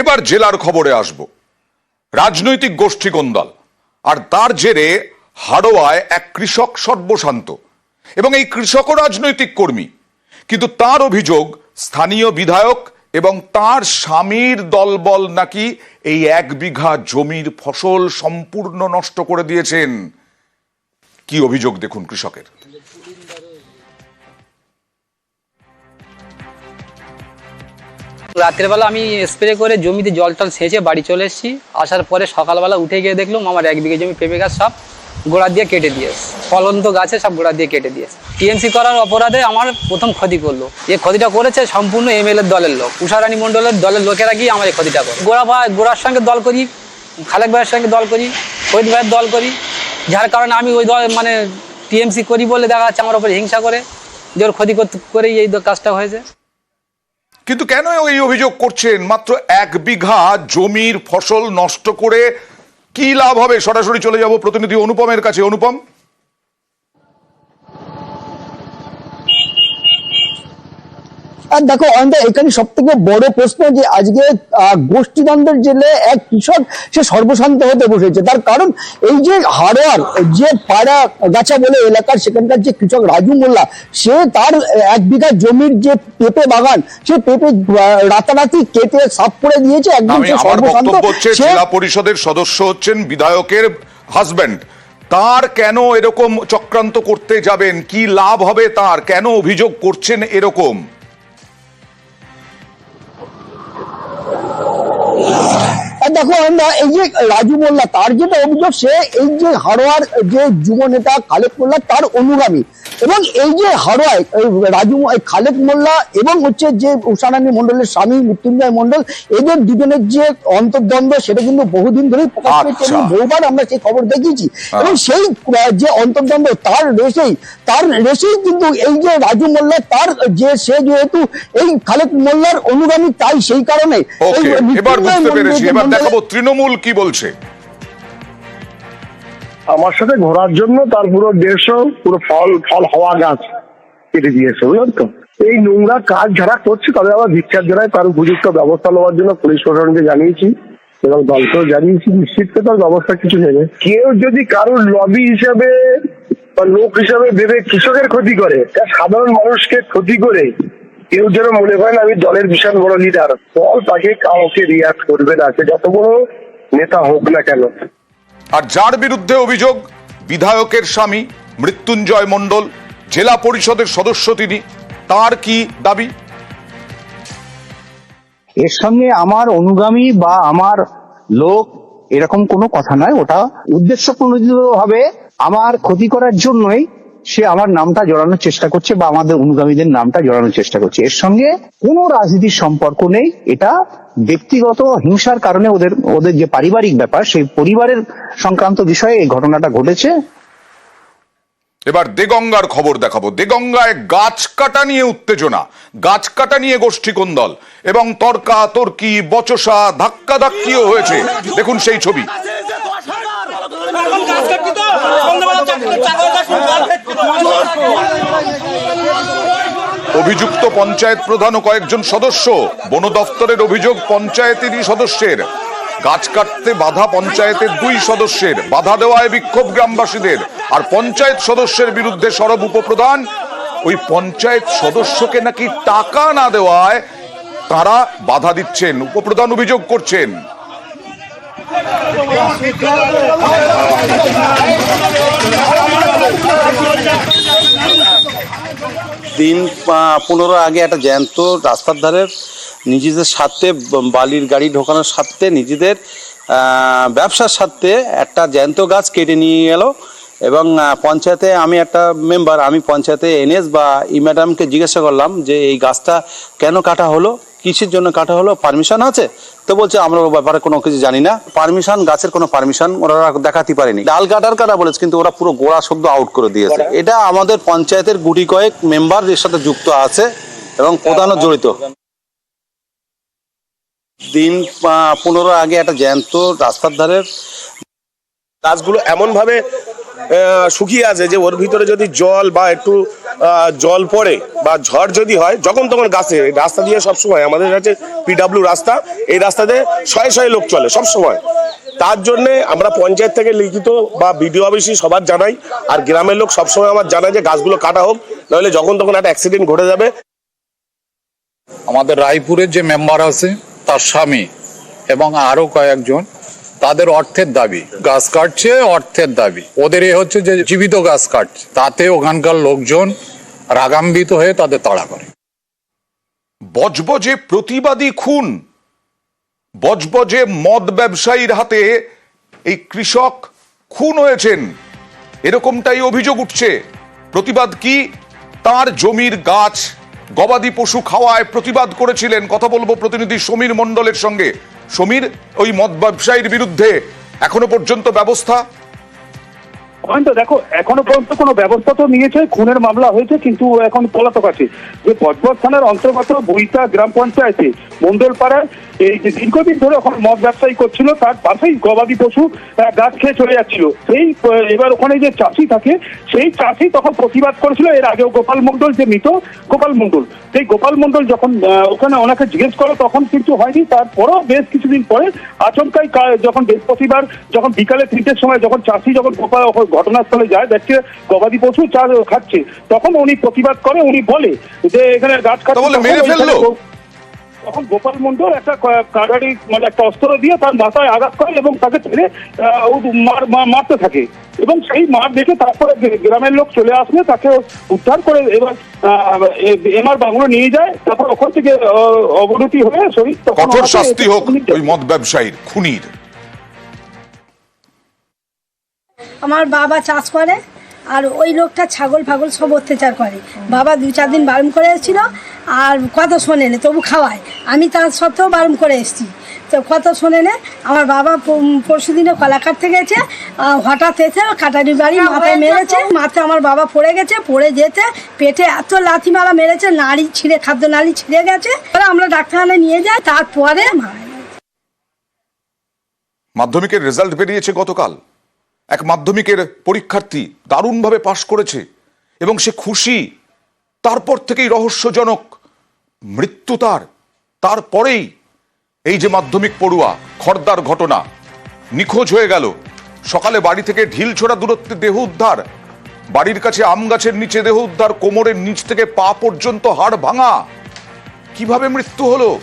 এবার জেলার খবরে আসব। রাজনৈতিক গোষ্ঠী কোন্দল আর তার জেরে হাড়োয়ায় এক কৃষক সর্বশান্ত, এবং এই কৃষকও রাজনৈতিক কর্মী। কিন্তু তার অভিযোগ, স্থানীয় বিধায়ক এবং তার স্বামীর দলবল নাকি এই এক বিঘা জমির ফসল সম্পূর্ণ নষ্ট করে দিয়েছেন। কি অভিযোগ দেখুন কৃষকের? রাতের বেলা আমি স্প্রে করে জমিতে জল টল সেচে বাড়ি চলে এসেছি। আসার পরে সকালবেলা উঠে গিয়ে দেখলাম আমার এক বিঘে জমি পেঁপে গাছ সব গোড়া দিয়ে কেটে দিয়েছে ফলন্ত গাছে সব গোড়া দিয়ে কেটে দিয়েছে টিএমসি করার অপরাধে আমার প্রথম ক্ষতি করল। যে ক্ষতিটা করেছে সম্পূর্ণ এমএলএর দলের লোক। উষারানী মণ্ডলের দলের লোকেরা গিয়ে আমার এই ক্ষতিটা করে। গোড়া ভাই গোড়ার সঙ্গে দল করি, খালেক ভাইয়ের সঙ্গে দল করি শহীদ ভাইয়ের দল করি। যার কারণে আমি ওই দল মানে টিএমসি করি বলে দেখা যাচ্ছে আমার উপর হিংসা করে। যে ওর ক্ষতি করতে করেই এই কাজটা হয়েছে। কিন্তু কেন এই অভিযোগ করছেন? মাত্র এক বিঘা জমির ফসল নষ্ট করে কি লাভ হবে? সরাসরি চলে যাব প্রতিনিধি অনুপমের কাছে। অনুপম? আর দেখো অন্ত এখানে সব থেকে বড় প্রশ্ন যে আজকে গোষ্ঠীদ্বন্দ্বের জেলে এক কৃষক সে সর্বশান্ত হতে বসেছে। তার কারণ এই যে হাড়োয়ার যে পাড়া গাছা বলে এলাকার সেখানকার যে কৃষক রাজু মোল্লা সে তার এক বিঘা জমির যে পেঁপে বাগান সে পেঁপে রাতারাতি কেটে সাফ করে দিয়েছে একদম সর্বশান্ত। জেলা পরিষদের সদস্য হচ্ছেন বিধায়কের হাজবেন্ড তার কেন এরকম চক্রান্ত করতে যাবেন? কি লাভ হবে তার? কেন অভিযোগ করছেন এরকম? Oh. দেখো আমরা এই যে রাজু মোল্লা তার যেটা অভিযোগ সে এই যে হাড়োয়ার যে যুব নেতা খালেক মোল্লা তার অনুগামী। এবং এই যে হাড়োয়ায় এই রাজু খালেক মোল্লা এবং হচ্ছে যে উষারানী মন্ডলের স্বামী মৃত্যুঞ্জয় মন্ডল এদের দুজনের যে অন্তর্দ্বন্দ্ব সেটা কিন্তু বহুদিন ধরেই প্রকাশ পেয়েছে আচ্ছা। বহুবার আমরা সেই খবর দেখিয়েছি। এবং সেই যে অন্তর্দ্বন্দ্ব তার রেসেই তার রেসেই কিন্তু এই যে রাজু মোল্লা তার যে সে যেহেতু এই খালেক মোল্লার অনুগামী তাই সেই কারণে এবার বুঝতে পেরেছি। এবার মন্ডলের- দেখাবো, তৃণমূল কি বলছে? আমার সাথে ঘোরার জন্য তার পুরো দেড়শো, পুরো ফল ফল, হওয়া গাছ কেটে দিয়েছে, বুঝলেন তো? এই নোংরা কাজ যারা করছে তবে আবার ভিক্ষার জেলায় তার উপযুক্ত ব্যবস্থা নেওয়ার জন্য পুলিশ প্রশাসনকে জানিয়েছি এবং দলকেও জানিয়েছি নিশ্চিত তার ব্যবস্থা কিছু নেবে। কেউ যদি কারোর লবি হিসাবে বা লোক হিসাবে ভেবে কৃষকের ক্ষতি করে সাধারণ মানুষকে ক্ষতি করে কেউ যেন মনে করেন আমি দলের বিশাল বড় লিডার দল তাকে কাউকে রিয়াক্ট করবে না সে যত বড় নেতা হোক না কেন। আর যার বিরুদ্ধে অভিযোগ বিধায়কের স্বামী মৃত্যুঞ্জয় মণ্ডল জেলা পরিষদের সদস্য তিনি তার কি দাবি? এর সঙ্গে আমার অনুগামী বা আমার লোক এরকম কোনো কথা নয় ওটা উদ্দেশ্য প্রণোদিত ভাবে আমার ক্ষতি করার জন্যই সে আমার নামটা জড়ানোর চেষ্টা করছে বা আমাদের অনুগামীদের নামটা জড়ানোর চেষ্টা করছে। এর সঙ্গে কোনো রাজনীতির সম্পর্ক নেই। এটা ব্যক্তিগত হিংসার কারণে ওদের ওদের যে পারিবারিক ব্যাপার, সেই পরিবারের সংক্রান্ত বিষয়ে এই ঘটনাটা ঘটেছে। এবার দেগঙ্গার খবর দেখাবো। দেগঙ্গায় গাছ কাটা নিয়ে উত্তেজনা। গাছ কাটা নিয়ে গোষ্ঠী কোন্দল। এবং তর্কা, তর্কি, বচসা ধাক্কা ধাক্কিও হয়েছে। দেখুন সেই ছবি। এখন গাছ তো? সন্ধ্যাবেলা অভিযুক্ত পঞ্চায়েত প্রধান ও কয়েকজন সদস্য, বন দফতরের অভিযোগ পঞ্চায়েতেরই সদস্যের। গাছ কাটতে বাধা পঞ্চায়েতের দুই সদস্যের, বাধা দেওয়ায় বিক্ষোভ গ্রামবাসীদের। আর পঞ্চায়েত সদস্যের বিরুদ্ধে সরব উপপ্রধান, ওই পঞ্চায়েত সদস্যকে নাকি টাকা না দেওয়ায় তারা বাধা দিচ্ছেন, উপপ্রধান অভিযোগ করছেন। দিন পনেরো আগে একটা জ্যান্ত রাস্তার ধারের নিজেদের স্বার্থে বালির গাড়ি ঢোকানোর স্বার্থে নিজেদের ব্যবসার স্বার্থে একটা জ্যান্ত গাছ কেটে নিয়ে গেল এবং পঞ্চায়েতে আমি একটা মেম্বার আমি পঞ্চায়েতে এনএস বা ই ম্যাডামকে জিজ্ঞাসা করলাম যে এই গাছটা কেন কাটা হলো, কিসের জন্য কাটা হলো পারমিশন আছে? তো বলছে আমরা ও ব্যাপারে কোনো কিছু জানি না। পারমিশন গাছের কোনো পারমিশন ওরা দেখাতে পারেনি। ডাল কাটার কাটা বলেছে কিন্তু ওরা পুরো গোড়া শব্দ আউট করে দিয়েছে। এটা আমাদের পঞ্চায়েতের গুটি কয়েক মেম্বার এর সাথে যুক্ত আছে এবং প্রধানও জড়িত। দিন পনেরো আগে একটা জ্যান্ত রাস্তার ধারের গাছগুলো এমন ভাবে শুকিয়ে আছে, যে ওর ভিতরে যদি জল বা একটু জল পড়ে বা ঝড় যদি হয়, যখন তখন গাছে, রাস্তা দিয়ে সবসময়, আমাদের কাছে পিডাব্লিউ রাস্তা, এই রাস্তাতে শয়ে শয়ে লোক চলে সব সময় তার জন্যে আমরা পঞ্চায়েত থেকে লিখিত বা বিডিও অফিসে সবার জানাই, আর গ্রামের লোক সবসময় আমার জানায় যে গাছগুলো কাটা হোক, নাহলে যখন তখন একটা অ্যাক্সিডেন্ট ঘটে যাবে। আমাদের রায়পুরের যে মেম্বার আছে, তার স্বামী এবং আরও কয়েকজন তাদের অর্থের দাবি। গাছ কাটছে, অর্থের দাবি। ওদের এ হচ্ছে যে জীবিত গাছ কাটছে। তাতে ওখানকার লোকজন রাগাম্বিত হয়ে তাদের তাড়া করে। বজবজে প্রতিবাদী খুন। বজবজে মদ ব্যবসায়ীর হাতে এই কৃষক খুন হয়েছেন। এরকমটাই অভিযোগ উঠছে। প্রতিবাদ কি? তার জমির গাছ গবাদি পশু খাওয়ায় প্রতিবাদ করেছিলেন। কথা বলব প্রতিনিধি সমীর মণ্ডলের সঙ্গে। সমীর ওই মদ ব্যবসায়ীর বিরুদ্ধে এখনও পর্যন্ত ব্যবস্থা তো দেখো, এখনও পর্যন্ত কোনো ব্যবস্থা তো নিয়েছে, খুনের মামলা হয়েছে, কিন্তু এখন পলাতক আছে। যে বজবজ থানার অন্তর্গত বইতা গ্রাম পঞ্চায়েতে, মন্ডলপাড়ায়, এই যে দীর্ঘদিন ধরে ওখানে মদ ব্যবসায়ী করছিল, তার পাশেই গবাদি পশু গাছ খেয়ে চলে যাচ্ছিল। সেই এবার ওখানে যে চাষি থাকে, সেই চাষি তখন প্রতিবাদ করেছিল, এর আগেও গোপাল মন্ডল যে মৃত, গোপাল মন্ডল সেই গোপাল মন্ডল যখন ওখানে ওনাকে জিজ্ঞেস করো, তখন কিন্তু হয়নি, তারপরও বেশ কিছুদিন পরে আচমকাই যখন বৃহস্পতিবার, যখন বিকালে তিনটের সময় যখন চাষি, যখন গোপাল ঘটনাস্থলে যায় দেখছে গবাদি পশু চা খাচ্ছে। তখন উনি প্রতিবাদ করে উনি বলে যে এখানে গাছ কাটছে তখন গোপাল মন্ডল একটা কাটারি মানে একটা অস্ত্র দিয়ে তার মাথায় আঘাত করে এবং তাকে ছেড়ে মারতে থাকে। এবং সেই মার দেখে তারপরে গ্রামের লোক চলে আসলে তাকে উদ্ধার করে এবার এমআর বাংলো নিয়ে যায় তারপর ওখান থেকে অবনতি হয়ে শরীর তখন কঠোর শাস্তি হোক ওই মদ ব্যবসায়ীর খুনির। আমার বাবা চাষ করে আর ওই লোকটা ছাগল ফাগল সব অত্যাচার করে। বাবা দু চার দিন বারণ করে এসেছিল আর কত শোনে না তবু খাওয়ায়। আমি তার সত্ত্বেও বারণ করে এসেছি। তো কত শোনে না আমার বাবা পরশু দিনে কলা কাটতে গেছে হঠাৎ এসে কাটারি বাড়ি মাথায় মেরেছে মাথায় আমার বাবা পড়ে গেছে পড়ে যেতে পেটে এত লাথি মারা মেরেছে নাড়ি ছিঁড়ে খাদ্য নাড়ি ছিঁড়ে গেছে। আমরা ডাক্তারখানায় নিয়ে যাই তারপরে মারা মাধ্যমিকের রেজাল্ট বেরিয়েছে গতকাল। এক মাধ্যমিকের পরীক্ষার্থী দারুণভাবে পাশ করেছে এবং সে খুশি। তারপর থেকেই রহস্যজনক মৃত্যু তার। তারপরেই এই যে মাধ্যমিক পড়ুয়া, খর্দার ঘটনা নিখোঁজ হয়ে গেল। সকালে বাড়ি থেকে ঢিল ছোড়া দূরত্বে দেহ উদ্ধার। বাড়ির কাছে আম গাছের নিচে দেহ উদ্ধার, কোমরের নিচ থেকে পা পর্যন্ত হাড় ভাঙা। কীভাবে মৃত্যু হলো?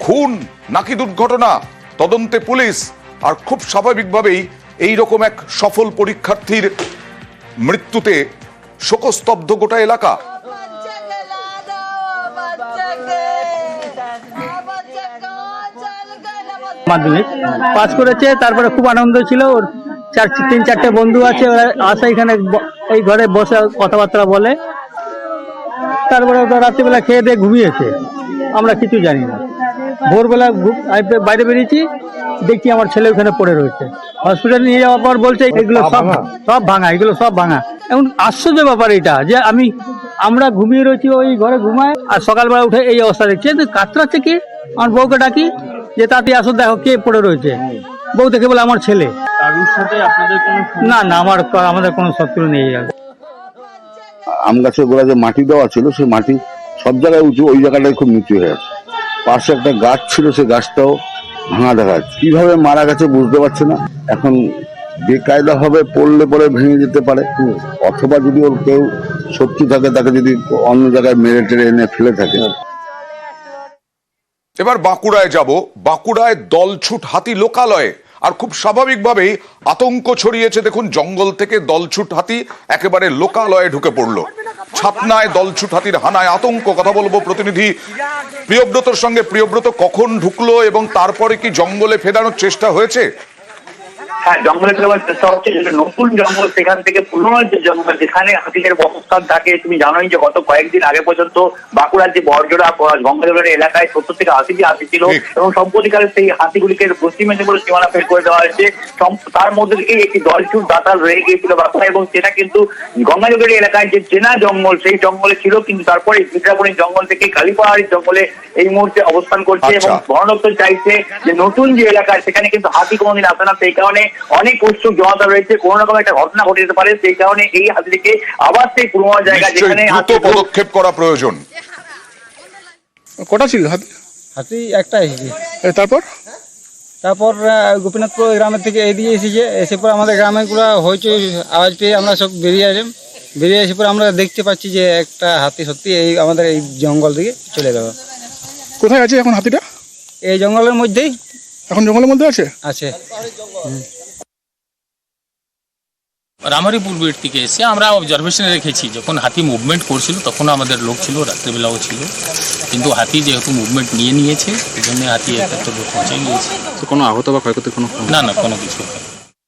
খুন নাকি দুর্ঘটনা? তদন্তে পুলিশ, আর খুব স্বাভাবিকভাবেই এই রকম এক সফল পরীক্ষার্থীর মৃত্যুতে শোকস্তব্ধ গোটা এলাকা। মাধ্যমিক পাস করেছে, তারপরে খুব আনন্দ ছিল। ওর চার, তিন, চারটে বন্ধু আছে, ওরা আসে এখানে এই ঘরে বসে কথাবার্তা বলে। তারপরে ওটা রাত্রিবেলা খেয়ে দিয়ে ঘুমিয়েছে। আমরা কিছু জানি না। ভোরবেলা বাইরে বেরিয়েছি দেখি আমার ছেলে ওখানে পড়ে রয়েছে। হসপিটালে নিয়ে যাওয়ার পর বলছে এগুলো সব সব ভাঙা? এগুলো সব ভাঙা। এখন আশ্চর্য ব্যাপার এটা যে আমি আমরা ঘুমিয়ে রয়েছি ওই ঘরে ঘুমায় আর সকালবেলা উঠে এই অবস্থা দেখছি। কিন্তু কাতরাচ্ছে কি? আমার বউকে ডাকি যে তাতে আসো দেখো কে পড়ে রয়েছে। বউ দেখে বলে আমার ছেলে। না না আমার আমাদের কোনো শত্রু নেই আর আম গাছের গোড়া যে মাটি দেওয়া ছিল সেই মাটি সব জায়গায় উঁচু ওই জায়গাটায় খুব নিচু হয়ে আছে। পাশে একটা গাছ ছিল, সেই গাছটাও ভাঙা দেখা যাচ্ছে। কীভাবে মারা গেছে বুঝতে পারছে না। এখন বেকায়দা হবে পড়লে পরে ভেঙে যেতে পারে। অথবা যদি ওর কেউ শত্রু থাকে, তাকে যদি অন্য জায়গায় মেরে টেরে এনে ফেলে থাকে। এবার বাঁকুড়ায় যাব। বাঁকুড়ায় দলছুট হাতি লোকালয়ে। আর খুব স্বাভাবিকভাবেই আতঙ্ক ছড়িয়েছে। দেখুন, জঙ্গল থেকে দলছুট হাতি একেবারে লোকালয়ে ঢুকে পড়ল। ছাপনায় দলছুট হাতির হানায় আতঙ্ক, কথা বলব প্রতিনিধি। প্রিয়ব্রতর সঙ্গে প্রিয়ব্রত কখন ঢুকলো এবং তারপরে কি জঙ্গলে ফেরানোর চেষ্টা হয়েছে? হ্যাঁ জঙ্গলে ফেরবার চেষ্টা হচ্ছে যেটা নতুন জঙ্গল সেখান থেকে পুরনো যে জঙ্গল যেখানে হাতিদের বসস্থান থাকে তুমি জানোই যে গত কয়েকদিন আগে পর্যন্ত বাঁকুড়ার যে বর্জরা গঙ্গাজলের এলাকায় সত্তর থেকে আশিটি হাতি ছিল এবং সম্প্রতিকালে সেই হাতিগুলিকে পশ্চিম মেদিনীপুর সীমানা ফের করে দেওয়া হয়েছে। তার মধ্যে থেকে একটি দলচুর দাতাল রয়ে গিয়েছিল বাঁকুড়া এবং সেটা কিন্তু গঙ্গাজলের এলাকায় যে চেনা জঙ্গল সেই জঙ্গলে ছিল কিন্তু তারপরে বিদ্রাবণী জঙ্গল থেকে কালীপাহাড়ি জঙ্গলে এই মুহূর্তে অবস্থান করছে এবং আচ্ছা। বন দপ্তর চাইছে যে নতুন যে এলাকা সেখানে কিন্তু হাতি কোনোদিন আসে না। সেই কারণে অনেক উৎসুক জনতা রয়েছে কোনো রকম একটা ঘটনা ঘটে যেতে পারে সেই কারণে এই হাতিটিকে আবার সেই পুরোনো জায়গা যেখানে দ্রুত পদক্ষেপ করা প্রয়োজন। কটা ছিল হাতি? হাতি একটা এসেছে। তারপর? তারপর আহ, গোপীনাথপুর গ্রামের থেকে এদিকে এসেছে এসে পর আমাদের গ্রামে গুলো হইচই আওয়াজ পেয়ে আমরা সব বেরিয়ে এলাম। বেরিয়ে এসে পর আমরা দেখতে পাচ্ছি যে একটা হাতি সত্যি এই আমাদের এই জঙ্গল দিকে চলে গেল। কোথায় আছে এখন হাতিটা? এই জঙ্গলের মধ্যেই এখন জঙ্গলের মধ্যে আছে? আছে। রামারি পূর্বের থেকে এসে আমরা অবজারভেশনে রেখেছি যখন হাতি মুভমেন্ট করছিল তখন আমাদের লোক ছিল রাত্রিবেলাও ছিল কিন্তু হাতি যেহেতু মুভমেন্ট নিয়ে নিয়েছে এই জন্য হাতি একটা তো পৌঁছে গিয়েছে কোনো আহত বা ক্ষয়ক্ষতি কোনো না না কোনো কিছু হয়নি।